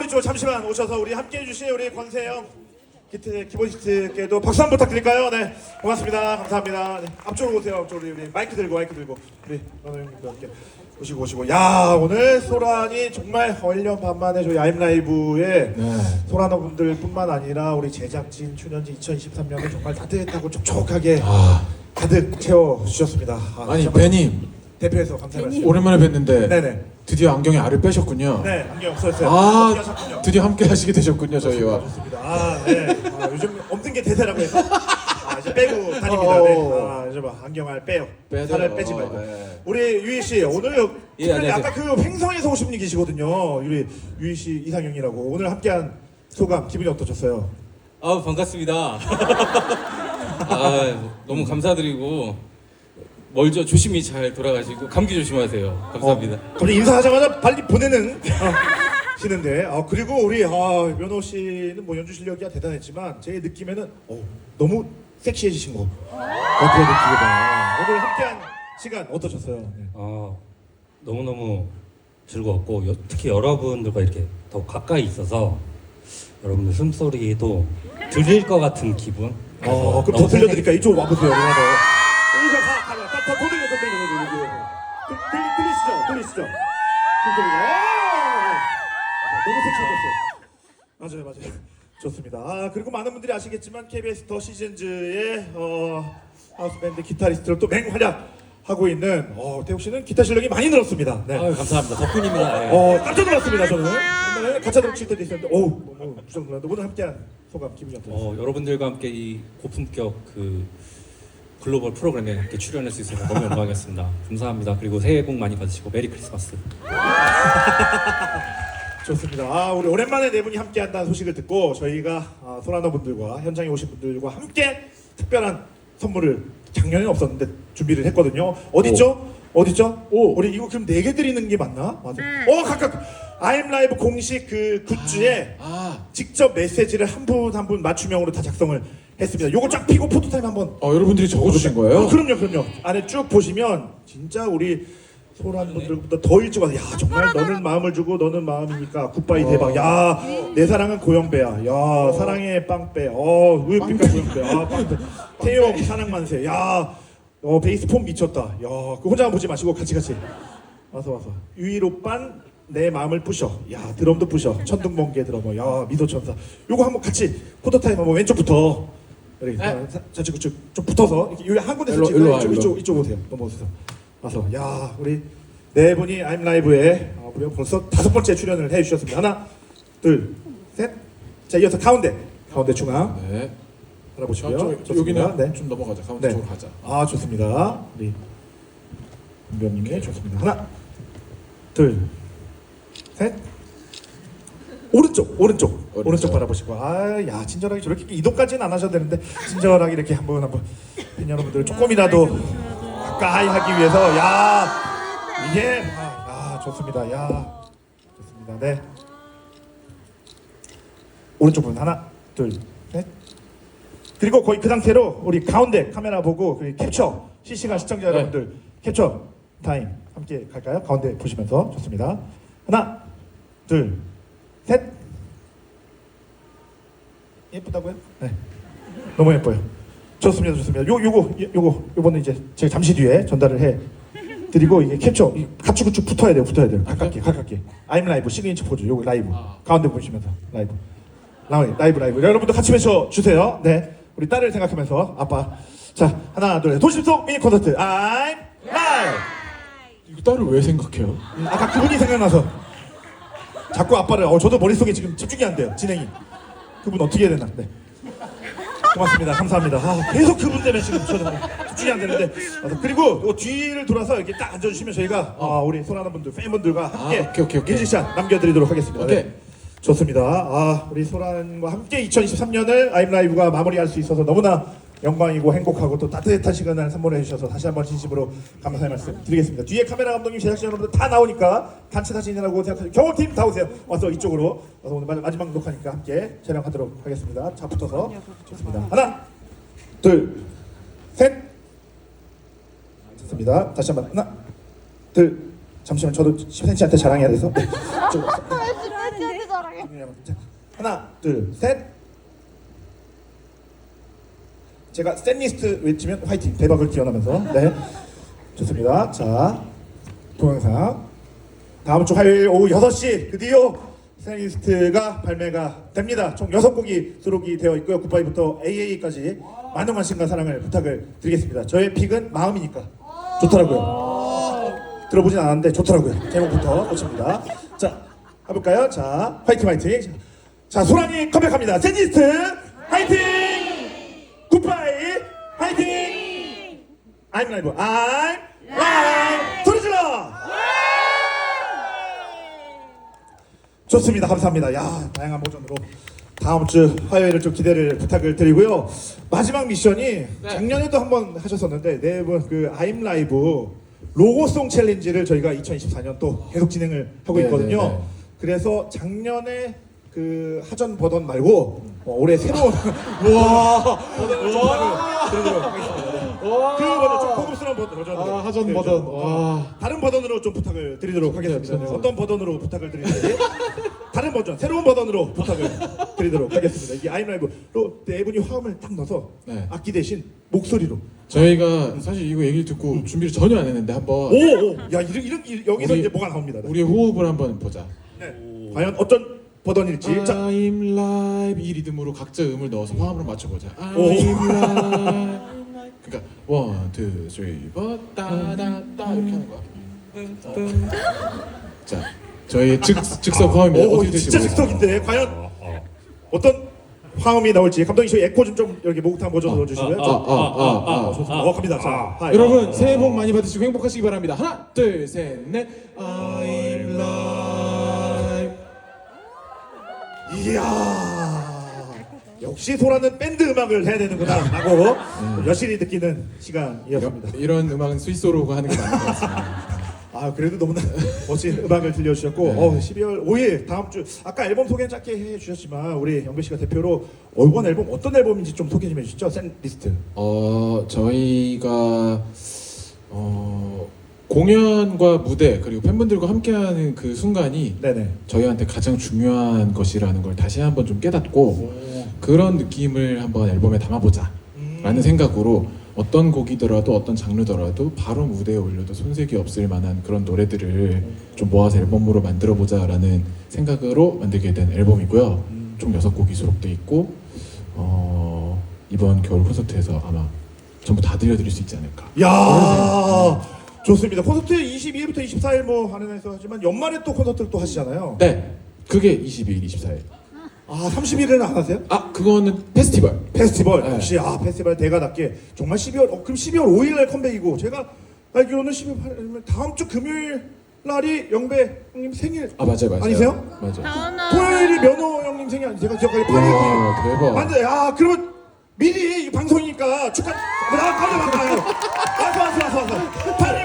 우리 저 잠시만 오셔서 우리 함께 해주신 우리 권세영 기트 키보디스트께도 박수 한번 부탁드릴까요? 네, 고맙습니다. 감사합니다. 네, 앞쪽으로 오세요. 앞쪽으로 우리 마이크 들고 마이크 들고 우리 연호 형님도 함께 오시고 오시고. 야 오늘 소란이 정말 얼려 반만에 저희 아임 라이브에 네. 소란어 분들뿐만 아니라 우리 제작진 출연진 2023년을 정말 따뜻하고 촉촉하게 아, 가득 채워 주셨습니다. 아, 아니 정말 배님 대표해서 말씀. 오랜만에 뵀는데 네네. 드디어 안경에 알을 빼셨군요. 네, 안경 없어졌어요. 아 하셨군요? 드디어 함께 하시게 되셨군요 저희와. 좋습니다. 아, 네. 아, 요즘 없는 게 대세라고 해서 아, 이제 빼고 다닙니다. 네. 아, 이제 뭐 안경알 빼요. 빼야 살을 돼요. 빼지 말고. 네. 우리 유희 씨 오늘 예, 특별히 안녕하세요. 아까 그 횡성에서 오신 분이 계시거든요. 우리 유희 씨 이상형이라고 오늘 함께한 소감 기분이 어떠셨어요? 아 반갑습니다. 아 너무 감사드리고 멀죠 조심히 잘 돌아가시고 감기 조심하세요. 감사합니다. 어, 갑자기 인사하자마자 빨리 보내는 어, 시는데 아 그리고 우리 아, 면호 씨는 뭐 연주 실력이 대단했지만 제 느낌에는 어, 너무 섹시해지신 거 어떻게 느끼게 오늘 함께한 시간 어떠셨어요? 네. 아, 너무너무 즐거웠고 여- 특히 여러분들과 이렇게 더 가까이 있어서 여러분들 숨소리도 들릴 것 같은 기분 어, 그럼 더 너무 들려드릴까? 이쪽 와보세요. 더, 더 들려, 더 들려, 더 들려. 들, 들, 들리시죠? 들리시죠? 좀 들리죠? 아, 너무 섹시해졌어요. 맞아요, 맞아요. 좋습니다. 아, 그리고 많은 분들이 아시겠지만 KBS 더 시즌즈의 어, 하우스 밴드 기타리스트로 또 맹활약 하고 있는 어, 태욱 씨는 기타 실력이 많이 늘었습니다. 네. 아유 감사합니다. 덕분입니다. 예. 어, 깜짝 놀랐습니다, 저는. 옛날에 가짜드럼 칠 때도 있었는데, 어우, 너무 무척 놀랐는데, 오늘 함께한 소감, 기분이 어떠세요? 어, 여러분들과 함께 이 고품격 그 글로벌 프로그램에 함께 출연할 수 있어서 너무 영광이었습니다. 감사합니다. 그리고 새해 복 많이 받으시고 메리 크리스마스. 좋습니다. 아, 우리 오랜만에 네 분이 함께 한다는 소식을 듣고 저희가 아, 소라너 분들과 현장에 오신 분들과 함께 특별한 선물을 작년에 없었는데 준비를 했거든요. 어딨죠? 어딨죠? 오, 우리 이거 그럼 네 개 드리는 게 맞나? 맞아. 어, 각각 아임 라이브 공식 그 굿즈에 아, 직접 메시지를 한 분 한 분 맞춤형으로 다 작성을 했습니다. 요거 쫙 피고 포토타임 한번 어 여러분들이 적어주신 거예요? 어, 그럼요, 그럼요. 안에 쭉 보시면 진짜 우리 소란 분들보다 더 일찍 와서 야 정말 너는 마음을 주고 너는 마음이니까 굿바이 대박. 야 내 사랑은 고영배야. 야 사랑의 빵배. 어 우유빛깔 고영배. 아 빵배. 태용 사랑 만세. 야 어, 베이스 폼 미쳤다. 야, 그 혼자만 보지 마시고 같이 같이 와서 와서 유일 오빤 내 마음을 부셔. 야 드럼도 부셔. 천둥번개 드러머. 야 미소천사. 요거 한번 같이 포토타임 한번 왼쪽부터 이렇게 네. 자, 저쪽 좀, 좀 붙어서 이렇게 여기 한 군데서 일로-. 일로 와, 이쪽, 일로. 이쪽 이쪽 오세요. 넘어오세요. 와서 야 우리 네 분이 아임 라이브에 어, 무려 벌써 다섯 번째 출연을 해주셨습니다. 하나, 둘, 셋. 자 이어서 가운데 가운데 중앙 네. 알아보시고요. 좋습니다. 여기는 네. 좀 넘어가자. 가운데 네. 쪽으로 가자. 아 좋습니다. 우리 은변님의 좋습니다. 하나, 둘, 셋. 오른쪽, 오른쪽, 오른쪽, 오른쪽. 바라보시고, 아, 야, 친절하게 저렇게 이동까지는 안 하셔도 되는데 친절하게 이렇게 한번 한번 팬 여러분들 조금이라도 가까이 하기 위해서, 야, 이게, 아, 야, 좋습니다, 야, 좋습니다, 네. 오른쪽 분 하나, 둘, 셋. 그리고 거의 그 상태로 우리 가운데 카메라 보고 그 캡처 실시간 시청자 네. 여러분들 캡처 타임 함께 갈까요? 가운데 보시면서 좋습니다. 하나, 둘, 셋. 예쁘다고요? 네. 너무 예뻐요. 좋습니다, 좋습니다. 요 요거 요거 요거는 이제 제가 잠시 뒤에 전달을 해 드리고 이게 캡처 이 가축구축 붙어야 돼요, 붙어야 돼요. 가깝게, 가깝게. 아임 라이브 시그니처 포즈 요거 라이브 아. 가운데 보시면서 라이브. 라이브 라이브 라이브 여러분도 같이 외쳐 주세요. 네, 우리 딸을 생각하면서 아빠. 자 하나 둘 셋. 도심속 미니 콘서트 I'm live. 이거 딸을 왜 생각해요? 음, 아까 그분이 생각나서 자꾸 아빠를 어 저도 머릿속에 지금 집중이 안 돼요. 진행이. 그분 어떻게 해야 되나? 네. 고맙습니다. 감사합니다. 아, 계속 그분 때문에 지금 저는 집중이 안 되는데. 아, 그리고 요 뒤를 돌아서 이렇게 딱 앉아주시면 저희가 아, 우리 소라는 분들 팬분들과 함께 아, 오케이, 오케이, 오케이. 인증샷 남겨드리도록 하겠습니다. 오케이. 네. 좋습니다. 아 우리 소란과 함께 2023년을 아임 라이브가 마무리할 수 있어서 너무나 영광이고 행복하고 또 따뜻한 시간을 선물해 주셔서 다시 한번 진심으로 감사의 말씀 드리겠습니다. 뒤에 카메라 감독님, 제작진 여러분들 다 나오니까 단체 사진이라고 생각하시고 경호팀 다 오세요. 와서 이쪽으로 와서 오늘 마지막- 녹화니까 함께 촬영하도록 하겠습니다. 자 붙어서 좋습니다. 하나, 둘, 셋. 좋습니다. 다시 한번 하나, 둘, 잠시만 저도 10cm한테 자랑해야 돼서. 네. 하나, 둘, 셋. 제가 샌리스트 외치면 화이팅 대박을 기원하면서 네 좋습니다. 자 동영상 다음 주 화요일 오후 6시 드디어 샌리스트가 발매가 됩니다. 총 6곡이 수록이 되어 있고요. 굿바이부터 AA까지 많은 관심과 사랑을 부탁을 드리겠습니다. 저의 픽은 마음이니까 좋더라고요. 들어보진 않았는데 좋더라고요. 제목부터 꽂힙니다. 자 해볼까요? 자 화이팅 화이팅. 자, 자 소란이 컴백합니다. 샌리스트 화이팅! 화이팅! I'm live. I'm live. 소리 질러! 좋습니다. 감사합니다. 야 다양한 버전으로 다음 주 화요일을 좀 기대를 부탁을 드리고요. 마지막 미션이 작년에도 한번 하셨었는데 네분그 I'm live 로고송 챌린지를 저희가 2024년 또 계속 진행을 하고 네, 있거든요. 네, 네. 그래서 작년에 그 하전 버전 말고 어, 올해 새로운 와 버전을 좀 부탁을 드리도록 하겠습니다. 네. 그 버전 좀 고급스러운 버- 버전으로 아, 하전 네, 버전. 좀, 와. 다른 버전으로 좀 부탁을 드리도록 하겠습니다. 좋네요. 어떤 버전으로 부탁을 드리는지 다른 버전, 새로운 버전으로 부탁을 드리도록 하겠습니다. 이게 아이라이브로 네 분이 화음을 딱 넣어서 네. 악기 대신 목소리로 저희가 사실 이거 얘기를 듣고 준비를 전혀 안 했는데 한번 오, 오, 야 이런 이런 이- 여기서 우리- 이제 뭐가 나옵니다. 우리의 호흡을 한번 보자. 네. 과연 어떤 버전일지 자, I'm live 이 리듬으로 각자 음을 넣어서 화음으로 맞춰보자. I'm 오. live. 그러니까 one, two, three, four, 따다따 이렇게 하는 거야. 자, 저희 즉 즉석 화음입니다. 오, 어떻게 이거 될지 진짜 모르겠어요. 즉석인데 과연 어떤 화음이 나올지 감독님 저희 에코 좀 좀 여기 목욕탕 버전 넣어주시고요. 아, 아, 아, 아. 좋습니다. 어 갑니다. 자, 하이. 여러분 새해 복 많이 받으시고 행복하시기 바랍니다. 하나, 둘, 셋, 넷. I'm live. 이야 역시 소라는 밴드 음악을 해야 되는구나 라고 여실히 느끼는 시간이었습니다. 이런 음악은 스위스로가 하는 게 맞는 것 같습니다. 아 그래도 너무나 멋진 음악을 들려주셨고 네. 어, 12월 5일 다음 주 아까 앨범 소개 짧게 해주셨지만 우리 영배 씨가 대표로 어, 이번 앨범 어떤 앨범인지 좀 소개 좀 해주시죠. 샌 리스트. 어 저희가 어 공연과 무대 그리고 팬분들과 함께하는 그 순간이 네네. 저희한테 가장 중요한 것이라는 걸 다시 한번 좀 깨닫고 그런 느낌을 한번 앨범에 담아보자 음. 라는 생각으로 어떤 곡이더라도 어떤 장르더라도 바로 무대에 올려도 손색이 없을 만한 그런 노래들을 좀 모아서 앨범으로 만들어 보자라는 생각으로 만들게 된 앨범이고요. 총 여섯 곡이 수록돼 있고 어, 이번 겨울 콘서트에서 아마 전부 다 들려드릴 수 있지 않을까. 야 좋습니다. 콘서트 22일부터 24일 뭐 하는 해서 하지만 연말에 또 콘서트를 또 하시잖아요. 네, 그게 22일, 24일. 아 30일에는 안 하세요? 아 그거는 페스티벌. 페스티벌 네. 역시 아 페스티벌 대가답게 정말 12월 어, 그럼 12월 5일 날 컴백이고 제가 알기로는 12월 8일 다음 주 금요일 날이 영배 형님 생일 아 맞아요, 맞아요. 아니세요? 맞아요. 토요일이 면호 형님 생일 아니 제가 기억하기 8일 와 대박. 안돼 야 그러면 미리 이 방송이니까 축하 나 빨리 만나요 와서 와서 와서 와서 8일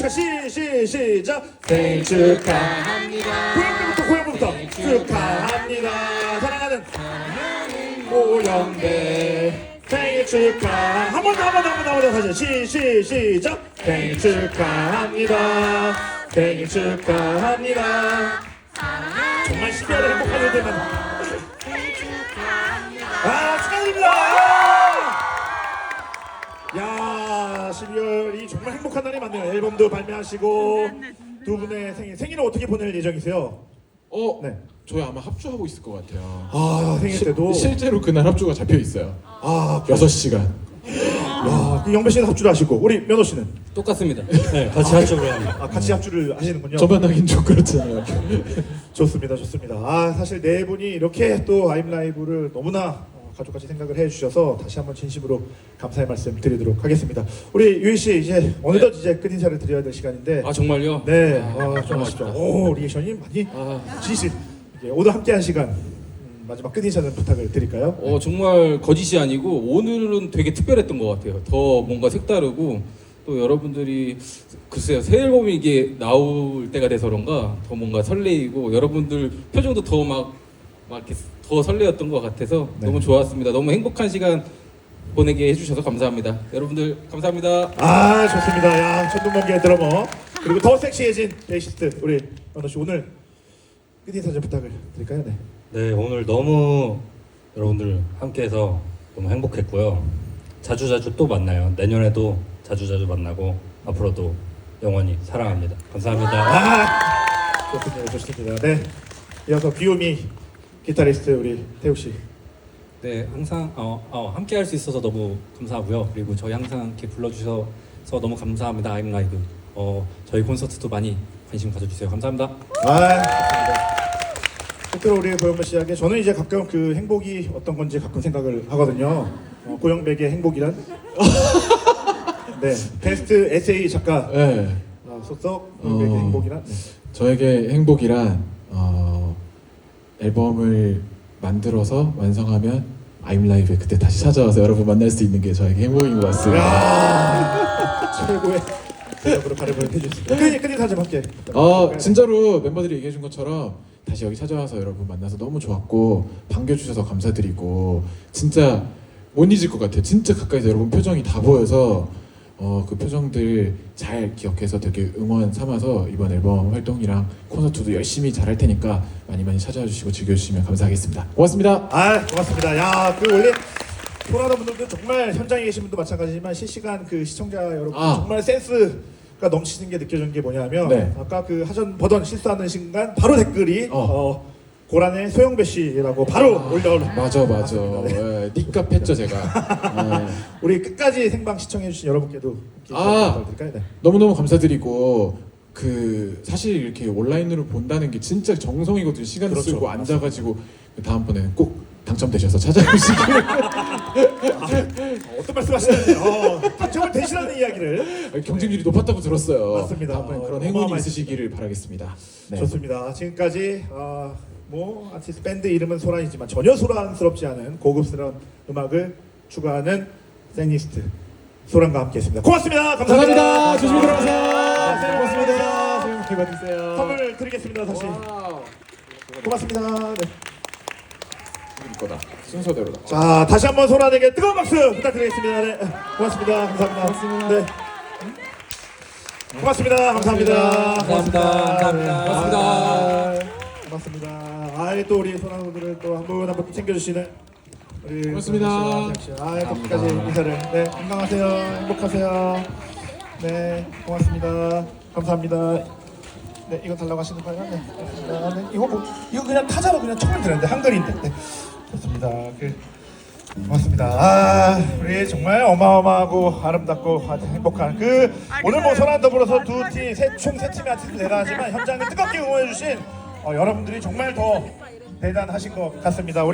9일 8일부터 오늘 생일 축하 시시 시작. 생일 축하합니다. 고영배부터 고영배부터. 축하합니다. 사랑하는 고영배 생일 축하 한 번 더 한 번 더 한 번 더 한 번 더 다시. 시시 시작. 생일 축하합니다. 생일 축하합니다. 정말 12월에 행복한 일들만. 아 축하드립니다. 야 12월 이 정말 행복한 날이 맞네요. 앨범도 발매하시고 두 분의 생일 생일은 어떻게 보낼 예정이세요? 어, 네. 저희 아마 합주하고 있을 것 같아요. 아 생일 때도 시- 실제로 그날 합주가 잡혀 있어요. 아 6시간. 야, 그 영배 씨는 합주를 하시고 우리 면호 씨는 똑같습니다. 네, 같이 합주를 합니다. 아, 같이 합주를 하시는군요. 저만 하긴 좀 그렇잖아요. 좋습니다, 좋습니다. 아 사실 네 분이 이렇게 또 아임 라이브를 너무나 어, 가족같이 생각을 해주셔서 다시 한번 진심으로 감사의 말씀 드리도록 하겠습니다. 우리 유희 씨 이제 어느덧 이제 끝 인사를 드려야 될 시간인데 아 정말요? 네, 아, 아, 좀 아쉽죠. 오, 리액션이 많이 아, 진실. 오늘 함께한 시간 음, 마지막 끝 인사는 부탁을 드릴까요? 어 정말 거짓이 아니고 오늘은 되게 특별했던 것 같아요. 더 뭔가 색다르고 또 여러분들이 글쎄요 새 앨범이 이게 나올 때가 돼서 그런가 더 뭔가 설레이고 여러분들 표정도 더막 막 이렇게 더 설레었던 것 같아서 네. 너무 좋았습니다. 너무 행복한 시간 보내게 해주셔서 감사합니다. 여러분들 감사합니다. 아, 좋습니다. 야, 천둥번개 드러머 그리고 더 섹시해진 베이시스트 우리 연호 씨 오늘 끝 인 사진 부탁을 드릴까요? 네. 네 오늘 너무 여러분들 함께해서 너무 행복했고요. 자주 자주 또 만나요. 내년에도 자주 자주 만나고 앞으로도 영원히 사랑합니다. 감사합니다. 아 좋습니다, 좋습니다. 네. 이어서 귀요미 기타리스트 우리 태우 씨. 네, 항상 어, 어, 함께 할 수 있어서 너무 감사하고요. 그리고 저희 항상 이렇게 불러주셔서 너무 감사합니다. 아임 라이브. 어, 저희 콘서트도 많이 관심 가져주세요. 감사합니다. 아. 끝으로 우리 고영배 씨에게 저는 이제 가끔 그 행복이 어떤 건지 가끔 생각을 하거든요. 어, 고영배의 행복이란? 네, 베스트 에세이 작가 네. 어, 소속 고영배의 어. 행복이란? 네. 저에게 행복이란 어, 앨범을 만들어서 완성하면 아임 라이브에 그때 다시 찾아와서 여러분 만날 수 있는 게 저에게 행복인 것 같습니다. 야 최고의 대답으로 발음을 해주셨습니다. 끝이 끝이 사진 할게. 어 진짜로 멤버들이 얘기해 준 것처럼 다시 여기 찾아와서 여러분 만나서 너무 좋았고 반겨주셔서 감사드리고 진짜 못 잊을 것 같아요. 진짜 가까이서 여러분 표정이 다 보여서 어 그 표정들 잘 기억해서 되게 응원 삼아서 이번 앨범 활동이랑 콘서트도 열심히 잘할 테니까 많이 많이 찾아와 주시고 즐겨주시면 감사하겠습니다. 고맙습니다. 아 고맙습니다. 야 그 원래 토라노 분들도 정말 현장에 계신 분도 마찬가지지만 실시간 그 시청자 여러분 아. 정말 센스가 넘치는 게 느껴지는 게 뭐냐면 네. 아까 그 하전 버전 실수하는 순간 바로 댓글이 어. 어. 고란의 소영배 씨라고 바로 올려 맞아 맞아. 네. 예, 니값 했죠 제가. 예. 우리 끝까지 생방 시청해주신 여러분께도 아. 네. 너무너무 감사드리고 그 사실 이렇게 온라인으로 본다는 게 진짜 정성이거든요. 시간 그렇죠. 쓰고 앉아가지고 다음번에는 꼭 당첨되셔서 찾아오시길 어, 어떤 말씀하시는지 어, 당첨을 대신하는 이야기를 경쟁률이 높았다고 들었어요. 맞습니다. 다음번에 어, 그런 행운이 어마어마했습니다. 있으시기를 바라겠습니다. 네. 좋습니다. 지금까지 어, 뭐 아티스트 밴드 이름은 소란이지만 전혀 소란스럽지 않은 고급스러운 음악을 추구하는 세니스트 소란과 함께했습니다. 고맙습니다. 감사합니다. 감사합니다. 조심히 들어가세요. 네, 고맙습니다. 새해 복 많이 받으세요. 선물 드리겠습니다. 다시 와우. 고맙습니다. 네. 우리 거다. 순서대로다. 자 다시 한번 소란에게 뜨거운 박수 부탁드리겠습니다. 네. 고맙습니다. 감사합니다. 네. 고맙습니다. 감사합니다. 감사합니다. 감사합니다. 고맙습니다. 고맙습니다. 아이 또 우리 소란 분들을 또 한 분 한 분 챙겨주시는 우리 고맙습니다. 아이 끝까지 인사를 네 건강하세요. 행복하세요. 네 고맙습니다. 감사합니다. 네 이거 달라고 하시는 거예요? 네 고맙습니다. 네 이거 뭐 이거 그냥 타자로 그냥 처음 들었는데 한글인데 네 좋습니다. 그 고맙습니다. 아, 우리 정말 어마어마하고 아름답고 아주 행복한 그 오늘 뭐 선한 더불어서 두팀총 세 팀의 아티스트 대단하지만 현장을 뜨겁게 응원해주신 어, 여러분들이 정말 더 대단하신 것 같습니다. 우리